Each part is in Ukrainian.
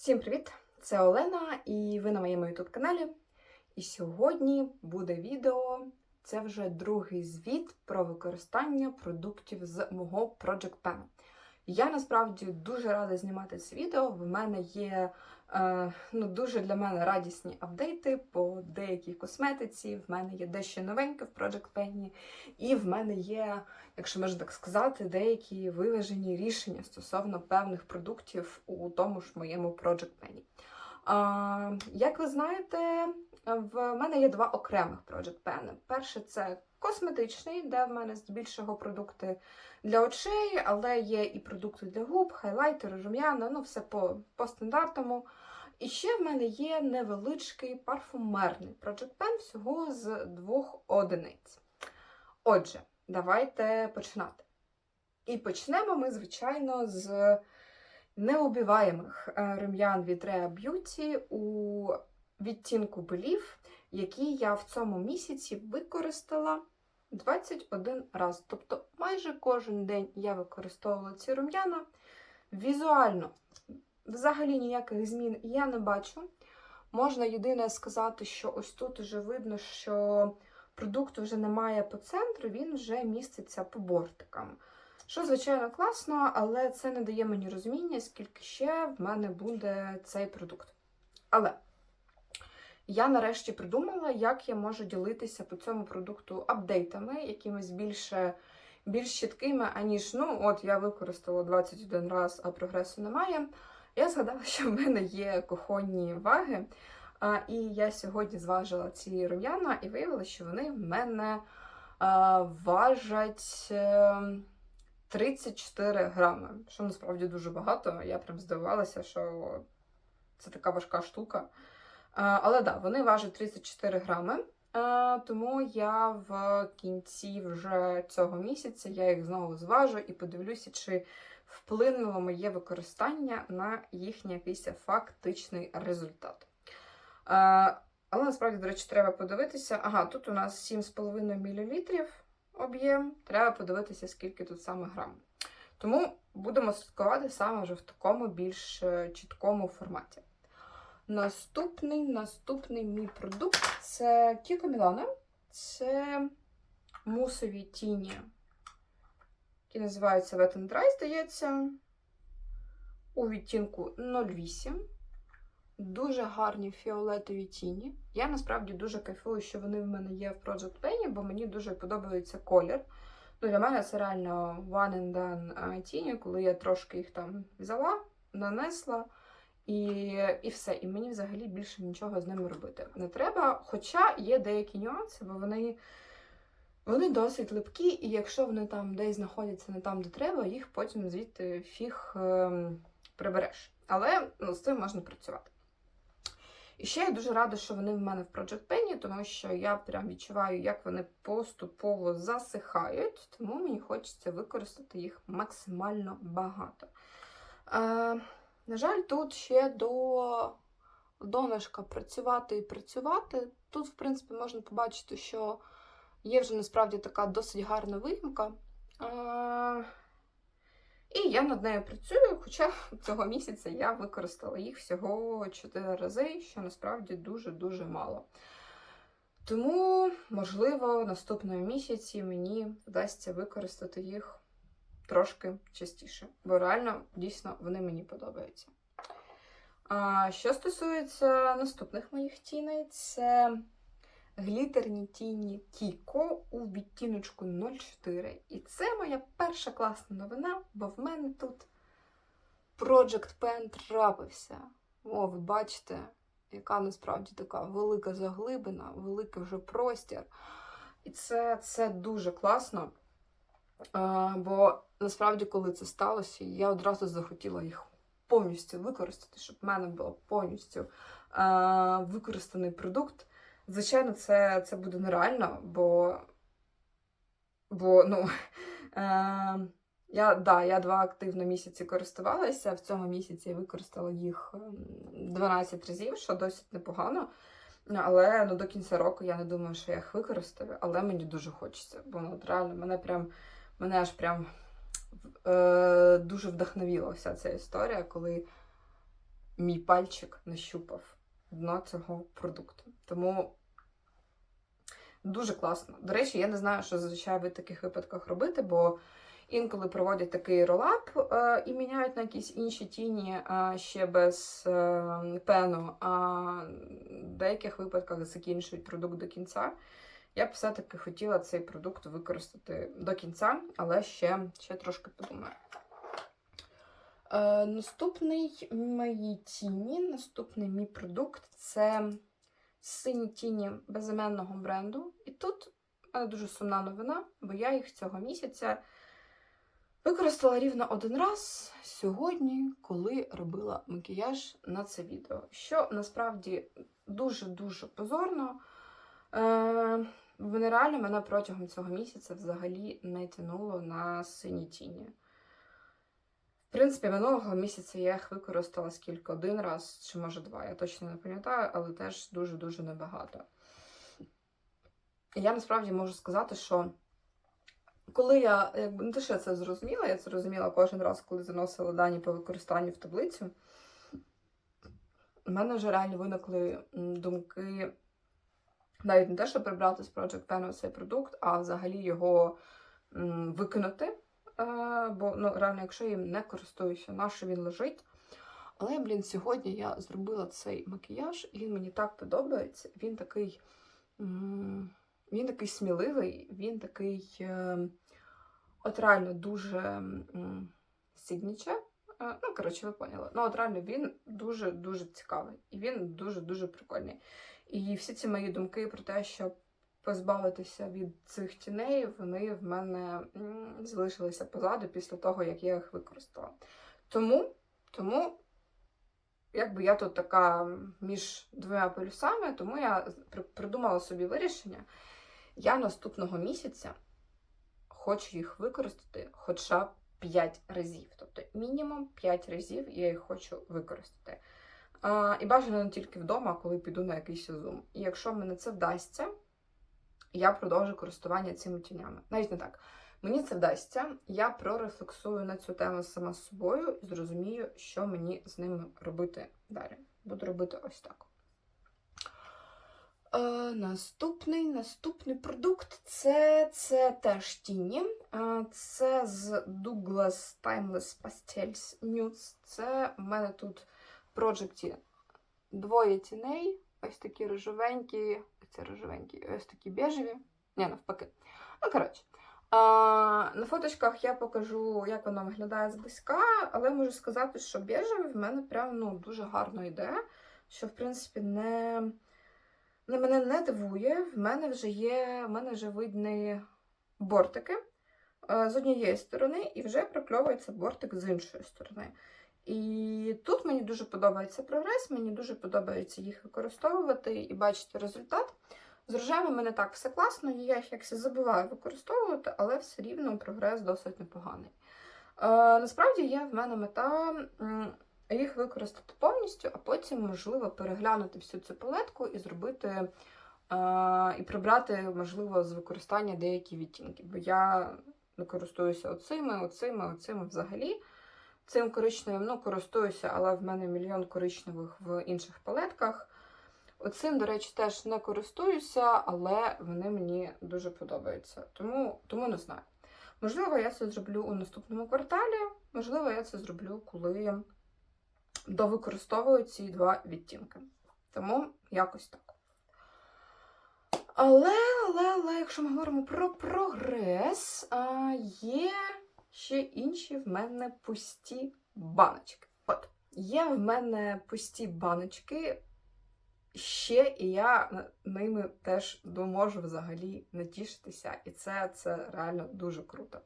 Всім привіт! Це Олена, і ви на моєму YouTube каналі. І сьогодні буде відео. Це вже другий звіт про використання продуктів з мого Project Pen. Я насправді дуже рада знімати це відео. В мене є ну, дуже для мене радісні апдейти по деякій косметиці. В мене є дещо новеньке в Project Pen, і в мене є, якщо можна так сказати, деякі виважені рішення стосовно певних продуктів у тому ж моєму Project Pen. А, як ви знаєте, в мене є два окремих Project Pen. Перше це косметичний, де в мене здебільшого продукти для очей, але є і продукти для губ, хайлайтери, рум'яна, ну все по, по стандартному. І ще в мене є невеличкий парфумерний Project Pen всього з двох одиниць. Отже, давайте починати. І почнемо ми, звичайно, з неубиваємих е, рум'ян від Rhea Beauty у відтінку белів, який я в цьому місяці використала 21 раз. Тобто майже кожен день я використовувала ці рум'яна. Візуально, взагалі ніяких змін я не бачу. Можна єдине сказати, що ось тут вже видно, що продукту вже немає по центру, він вже міститься по бортикам. Що, звичайно, класно, але це не дає мені розуміння, скільки ще в мене буде цей продукт. Але я нарешті придумала, як я можу ділитися по цьому продукту апдейтами, якимись більше, більш чіткими, аніж, ну, от я використала 21 раз, а прогресу немає. Я згадала, що в мене є кухонні ваги. І я сьогодні зважила ці рум'яна і виявила, що вони в мене важать. е, 34 грами, що насправді дуже багато. Я прям здивувалася, що це така важка штука. А, Але да, вони важать 34 грами. Тому я в кінці вже цього місяця я їх знову зважу і подивлюся, чи вплинуло моє використання на їхній якийсь фактичний результат. Але насправді, до речі, треба подивитися. Ага, тут у нас 7,5 мл об'єм, треба подивитися, скільки тут саме грам. Тому будемо слідкувати саме вже в такому більш е, чіткому форматі. Наступний наступний мій продукт це Kiko Milano. Це мусові тіні, які називаються Wet n Dry, здається, у відтінку 08. Дуже гарні фіолетові тіні. Я насправді дуже кайфую, що вони в мене є в Project Pen, бо мені дуже подобається колір. Ну, Для мене це реально one and done тіні, коли я трошки їх там взяла, нанесла і і все. І мені взагалі більше нічого з ними робити не треба. Хоча є деякі нюанси, бо вони вони досить липкі, і якщо вони там десь знаходяться не там, де треба, їх потім звідти фіг е прибереш. Але ну, з цим можна працювати. І ще я дуже рада, що вони в мене в Project Pen, тому що я прям відчуваю, як вони поступово засихають, тому мені хочеться використати їх максимально багато. Е, на жаль, тут ще до донышка працювати і працювати. Тут, в принципі, можна побачити, що є вже насправді така досить гарна виїмка. І я над нею працюю, хоча цього місяця я використала їх всього 4 рази, що насправді дуже-дуже мало. Тому, можливо, наступного місяці мені вдасться використати їх трошки частіше, бо реально, дійсно, вони мені подобаються. А що стосується наступних моїх тіней, це глітерні тіні Кіко у відтіночку 04. І це моя перша класна новина, бо в мене тут Project Pen трапився. О, ви бачите, яка насправді така велика заглибина, великий вже простір. І це, це дуже класно. А, бо насправді, коли це сталося, я одразу захотіла їх повністю використати, щоб в мене був повністю а, використаний продукт. Звичайно, це це буде нереально, бо бо ну, е, я да, я два активно місяці користувалася. В цьому місяці я використала їх 12 разів, що досить непогано. Але ну, до кінця року я не думаю, що я їх використаю, але мені дуже хочеться. Бо ну, реально мене прям мене аж прям е, дуже вдохновіла вся ця історія, коли мій пальчик нащупав дно цього продукту. Тому дуже класно. До речі, я не знаю, що зазвичай ви в таких випадках робити, бо інколи проводять такий ролап е, і міняють на якісь інші тіні е, ще без е, пену, а в деяких випадках закінчують продукт до кінця. Я б все-таки хотіла цей продукт використати до кінця, але ще, ще трошки подумаю. Е, наступний мої тіні, наступний мій продукт це сині тіні безіменного бренду. І тут мене дуже сумна новина, бо я їх цього місяця використала рівно один раз сьогодні, коли робила макіяж на це відео. Що насправді дуже-дуже позорно. Е, вони реально мене протягом цього місяця взагалі не тянуло на сині тіні. В принципі, минулого місяця я їх використала скільки один раз, чи може два, я точно не пам'ятаю, але теж дуже-дуже небагато. Я насправді можу сказати, що коли я, якби не те, що я це зрозуміла, я це розуміла кожен раз, коли заносила дані по використанню в таблицю. У мене вже реально виникли думки навіть не те, щоб прибрати з Project Pen цей продукт, а взагалі його м, викинути. Е, бо ну, реально, якщо я їм не користуюся, на що він лежить. Але, блін, сьогодні я зробила цей макіяж, і він мені так подобається. Він такий. м, Він такий сміливий, він такий. е, От реально дуже сігніче. Ну, коротше, ви поняли. Ну, от реально він дуже-дуже цікавий. І він дуже-дуже прикольний. І всі ці мої думки про те, щоб позбавитися від цих тіней, вони в мене залишилися позаду після того, як я їх використала. Тому, тому якби я тут така між двома полюсами, тому я придумала собі вирішення. Я наступного місяця хочу їх використати хоча б 5 разів. Тобто мінімум 5 разів я їх хочу використати. А, і бажано не тільки вдома, коли піду на якийсь зум. І якщо мені це вдасться, я продовжу користування цими тінями. Навіть не так. Мені це вдасться, я прорефлексую на цю тему сама з собою і зрозумію, що мені з ними робити далі. Буду робити ось так. Е, наступний, наступний продукт це, це теж тіні. Е, це з Douglas Timeless Pastels Nudes. Це в мене тут проджекті двоє тіней. Ось такі рожевенькі, це рожевенькі, ось такі бежеві. Ні, навпаки. Ну, коротше. А, на фоточках я покажу, як воно виглядає зблизька, але можу сказати, що бежевий в мене прям ну, дуже гарно йде. Що, в принципі, не. Не мене не дивує, в мене вже є, в мене вже видні бортики е, з однієї сторони, і вже прикльовується бортик з іншої сторони. І мені дуже подобається прогрес, мені дуже подобається їх використовувати і бачити результат. З рожевими мене так все класно, я їх якось забуваю використовувати, але все рівно прогрес досить непоганий. Е, насправді є в мене мета їх використати повністю, а потім, можливо, переглянути всю цю палетку і зробити е, і прибрати, можливо, з використання деякі відтінки. Бо я не користуюся оцими, оцими, оцими взагалі. Цим коричневим ну, користуюся, але в мене мільйон коричневих в інших палетках. Оцим, до речі, теж не користуюся, але вони мені дуже подобаються. Тому, тому не знаю. Можливо, я це зроблю у наступному кварталі, можливо, я це зроблю, коли довикористовую ці два відтінки. Тому якось так. Але, але, але, якщо ми говоримо про прогрес, є ще інші в мене пусті баночки. От, є в мене пусті баночки ще, і я ними теж можу взагалі натішитися. І це, це реально дуже круто.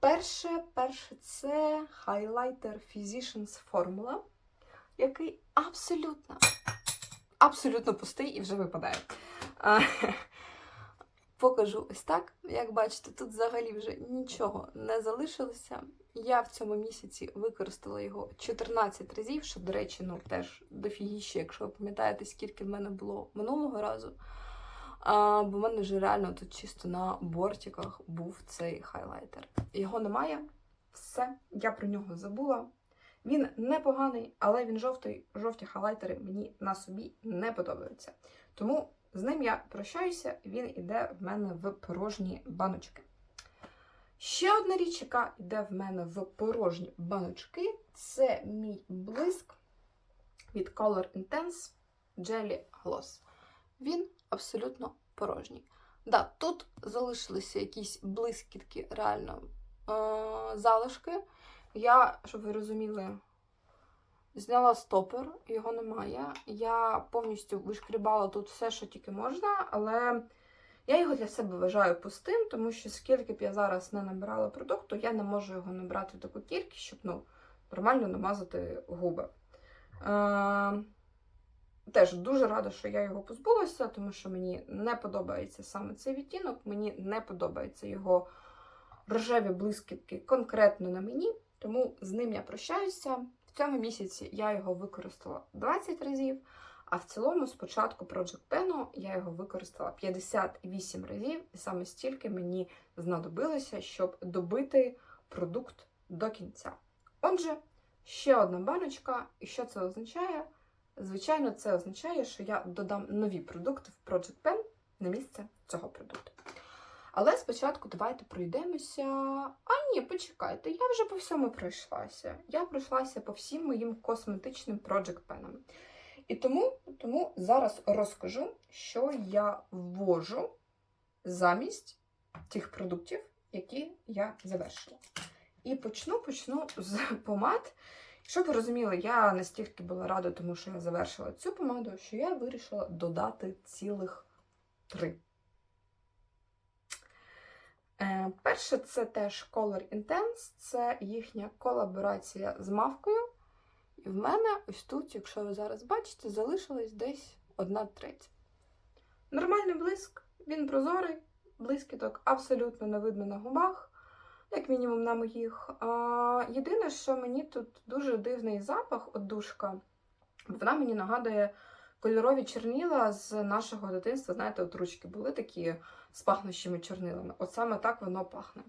Перше, перше, це хайлайтер Physicians Formula, який абсолютно, абсолютно пустий і вже випадає. Покажу ось так. Як бачите, тут взагалі вже нічого не залишилося. Я в цьому місяці використала його 14 разів, що, до речі, ну теж дофігіще, якщо ви пам'ятаєте, скільки в мене було минулого разу. А, бо в мене вже реально тут чисто на бортиках був цей хайлайтер. Його немає. Все, я про нього забула. Він непоганий, але він жовтий. Жовті хайлайтери мені на собі не подобаються. Тому з ним я прощаюся, він іде в мене в порожні баночки. Ще одна річ, яка йде в мене в порожні баночки, це мій блиск від Color Intense Jelly Gloss. Він абсолютно порожній. Да, тут залишилися якісь блискітки, реально е- залишки. Я, щоб ви розуміли, зняла стопер, його немає. Я повністю вишкрібала тут все, що тільки можна, але я його для себе вважаю пустим, тому що скільки б я зараз не набирала продукту, я не можу його набрати таку кількість, щоб ну, нормально намазати губи. Е- Теж дуже рада, що я його позбулася, тому що мені не подобається саме цей відтінок, мені не подобаються його рожеві блискітки конкретно на мені, тому з ним я прощаюся. В цьому місяці я його використала 20 разів, а в цілому з початку Project Pen я його використала 58 разів, і саме стільки мені знадобилося, щоб добити продукт до кінця. Отже, ще одна баночка, і що це означає? Звичайно, це означає, що я додам нові продукти в Project Pen на місце цього продукту. Але спочатку давайте пройдемося. А ні, почекайте, я вже по всьому пройшлася. Я пройшлася по всім моїм косметичним Pen. І тому, тому зараз розкажу, що я ввожу замість тих продуктів, які я завершила. І почну почну з помад. Щоб ви розуміли, я настільки була рада, тому що я завершила цю помаду, що я вирішила додати цілих три. Е, перше, це теж Color Intense, це їхня колаборація з мавкою. І в мене ось тут, якщо ви зараз бачите, залишилось десь одна третя. Нормальний блиск, він прозорий, блискіток абсолютно не видно на губах як мінімум на моїх. А, Єдине, що мені тут дуже дивний запах от. Вона мені нагадує кольорові чорніла з нашого дитинства. Знаєте, от ручки були такі з пахнущими чорнилами. От саме так воно пахне.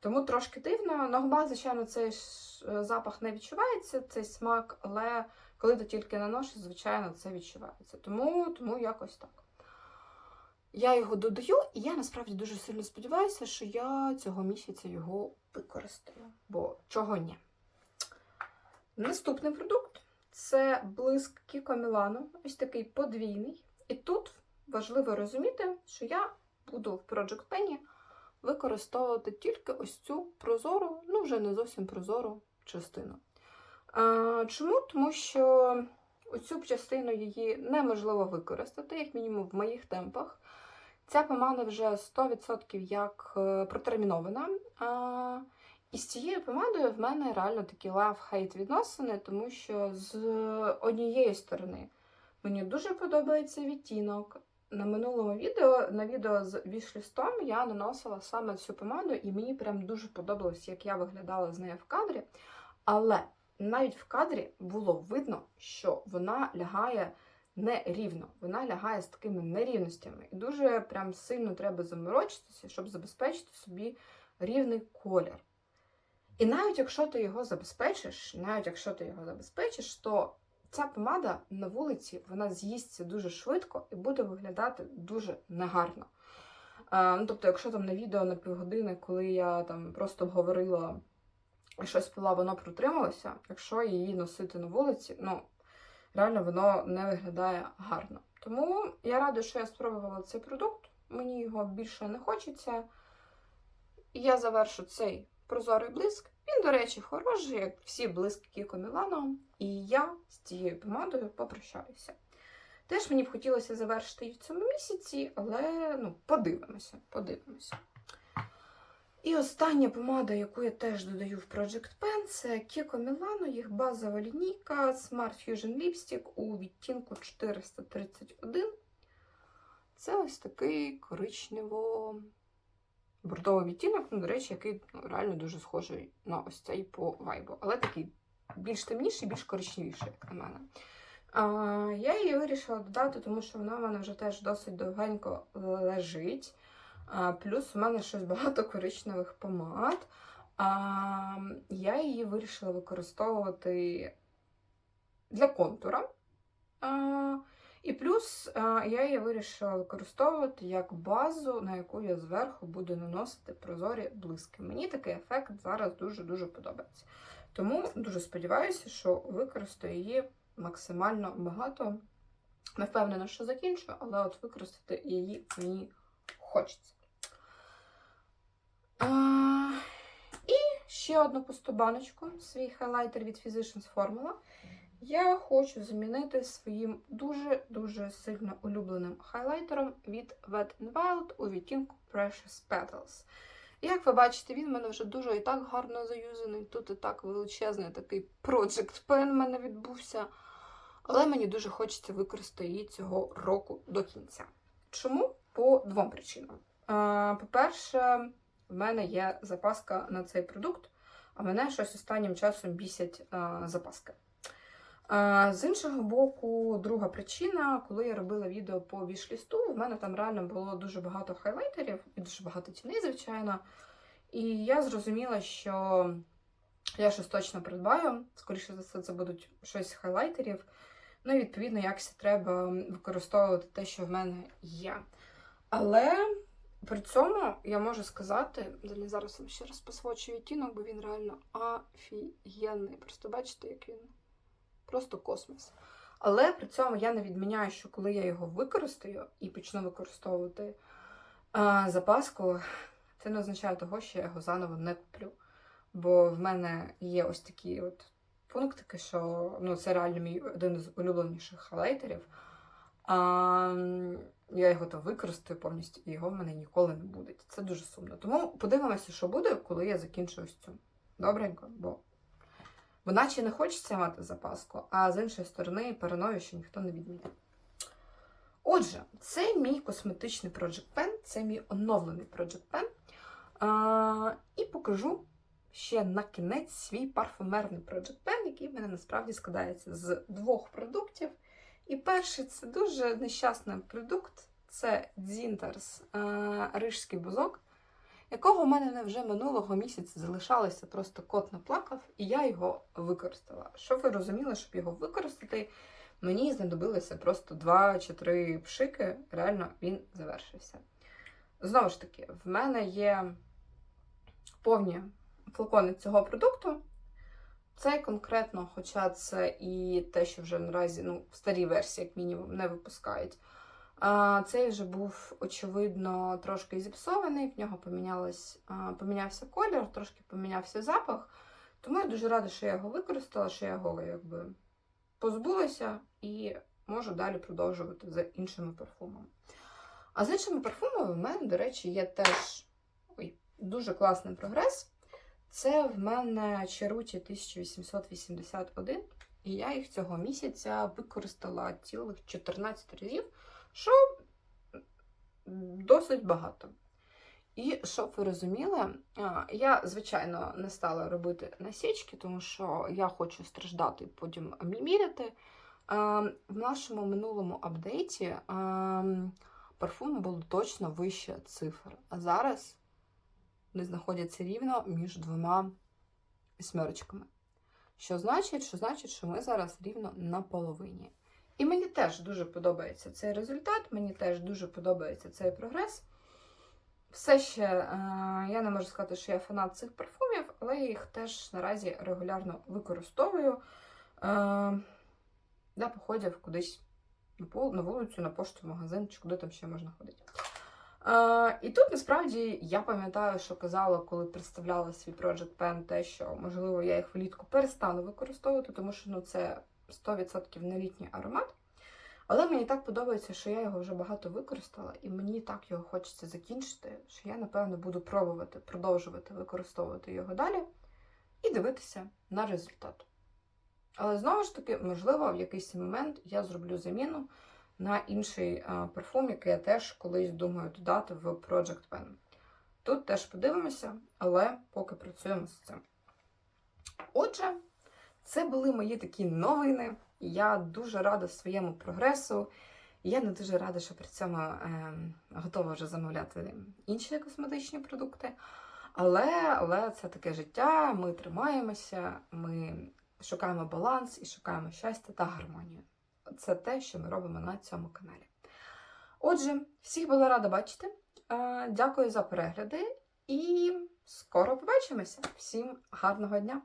Тому трошки дивно. На губах, звичайно, цей запах не відчувається, цей смак, але коли ти тільки наносиш, звичайно, це відчувається. Тому, Тому якось так. Я його додаю, і я насправді дуже сильно сподіваюся, що я цього місяця його використаю. Бо чого ні. Наступний продукт це блиск Кіко Мілано, ось такий подвійний. І тут важливо розуміти, що я буду в Project Penny використовувати тільки ось цю прозору, ну вже не зовсім прозору частину. А, Чому? Тому що оцю частину її неможливо використати, як мінімум в моїх темпах. Ця помада вже 100% як е, протермінована. А, І з цією помадою в мене реально такі лав-хейт відносини, тому що з однієї сторони мені дуже подобається відтінок. На минулому відео, на відео з вішлістом, я наносила саме цю помаду, і мені прям дуже подобалось, як я виглядала з нею в кадрі. Але навіть в кадрі було видно, що вона лягає нерівно. Вона лягає з такими нерівностями. І дуже прям сильно треба заморочитися, щоб забезпечити собі рівний колір. І навіть якщо ти його забезпечиш, навіть якщо ти його забезпечиш, то ця помада на вулиці вона з'їсться дуже швидко і буде виглядати дуже негарно. А, ну, Тобто, якщо там на відео на півгодини, коли я там просто говорила і щось пила, воно протрималося, якщо її носити на вулиці, ну, реально воно не виглядає гарно. Тому я рада, що я спробувала цей продукт, мені його більше не хочеться. І я завершу цей прозорий блиск. Він, до речі, хороший, як всі блиски Кіко І я з цією помадою попрощаюся. Теж мені б хотілося завершити її в цьому місяці, але ну, подивимося, подивимося. І остання помада, яку я теж додаю в Project Pen, це Kiko Milano, їх базова лінійка Smart Fusion Lipstick у відтінку 431. Це ось такий коричнево-бордовий відтінок, ну, до речі, який ну, реально дуже схожий на ось цей по вайбу. Але такий більш темніший, більш коричневіший, як на мене. А, я її вирішила додати, тому що вона в мене вже теж досить довгенько лежить. А, Плюс у мене щось багато коричневих помад. А, я її вирішила використовувати для контура. А, і плюс я її вирішила використовувати як базу, на яку я зверху буду наносити прозорі блиски. Мені такий ефект зараз дуже-дуже подобається. Тому дуже сподіваюся, що використаю її максимально багато. Не впевнена, що закінчу, але от використати її мені хочеться. А, і ще одну пусту баночку, свій хайлайтер від Physicians Formula. Я хочу замінити своїм дуже-дуже сильно улюбленим хайлайтером від Wet n Wild у відтінку Precious Petals. Як ви бачите, він в мене вже дуже і так гарно заюзаний. Тут і так величезний такий Project Pen в мене відбувся. Але мені дуже хочеться використати її цього року до кінця. Чому? По двом причинам. По-перше, в мене є запаска на цей продукт, а мене щось останнім часом бісять запаски. З іншого боку, друга причина, коли я робила відео по вішлісту, в мене там реально було дуже багато хайлайтерів і дуже багато тіней, звичайно. І я зрозуміла, що я щось точно придбаю. Скоріше за все, це будуть щось хайлайтерів. Ну і відповідно, якось треба використовувати те, що в мене є. Але при цьому я можу сказати, зараз вам ще раз посвочу відтінок, бо він реально офігенний. Просто бачите, як він просто космос. Але при цьому я не відміняю, що коли я його використаю і почну використовувати а, запаску, це не означає того, що я його заново не куплю. Бо в мене є ось такі от пунктики, що ну, це реально мій один з улюбленіших хайлайтерів. А, я його то використаю повністю, і його в мене ніколи не буде. Це дуже сумно. Тому подивимося, що буде, коли я закінчу ось цю. Добренько, бо бо наче не хочеться мати запаску, а з іншої сторони параною, що ніхто не відмітив. Отже, це мій косметичний Project Pen, це мій оновлений Project Pen. А, і покажу ще на кінець свій парфумерний Project Pen, який в мене насправді складається з двох продуктів. І перший це дуже нещасний продукт це Дзінтерс рижський бузок, якого в мене вже минулого місяця залишалося просто кот наплакав, і я його використала. Щоб ви розуміли, щоб його використати, мені знадобилося просто 2 чи 3 пшики, реально він завершився. Знову ж таки, в мене є повні флакони цього продукту. Цей конкретно, хоча це і те, що вже наразі ну, в старій версії, як мінімум, не випускають. Цей вже був, очевидно, трошки зіпсований, в нього помінявся колір, трошки помінявся запах. Тому я дуже рада, що я його використала, що я його якби позбулася і можу далі продовжувати з іншими парфумами. А з іншими парфумами в мене, до речі, є теж ой, дуже класний прогрес. Це в мене Чаруті 1881, і я їх цього місяця використала цілих 14 разів, що досить багато. І щоб ви розуміли, я, звичайно, не стала робити насічки, тому що я хочу страждати і потім міряти. В нашому минулому апдейті парфуму було точно вище цифр. А зараз вони знаходяться рівно між двома смерочками. Що значить, що значить, що ми зараз рівно на половині. І мені теж дуже подобається цей результат, мені теж дуже подобається цей прогрес. Все ще е, я не можу сказати, що я фанат цих парфумів, але я їх теж наразі регулярно використовую е, для походів кудись на вулицю, на пошту, в магазин чи куди там ще можна ходити. Е, і тут насправді я пам'ятаю, що казала, коли представляла свій Project Pen, те, що можливо я їх влітку перестану використовувати, тому що ну, це 100% не літній аромат. Але мені так подобається, що я його вже багато використала, і мені так його хочеться закінчити, що я, напевно, буду пробувати продовжувати використовувати його далі і дивитися на результат. Але знову ж таки, можливо, в якийсь момент я зроблю заміну на інший парфум, який я теж колись думаю додати в Project Pen. Тут теж подивимося, але поки працюємо з цим. Отже, це були мої такі новини. Я дуже рада своєму прогресу. Я не дуже рада, що при цьому е, готова вже замовляти інші косметичні продукти. Але, але це таке життя, ми тримаємося, ми шукаємо баланс і шукаємо щастя та гармонію. Це те, що ми робимо на цьому каналі. Отже, всіх була рада бачити. Е, Дякую за перегляди і скоро побачимося. Всім гарного дня!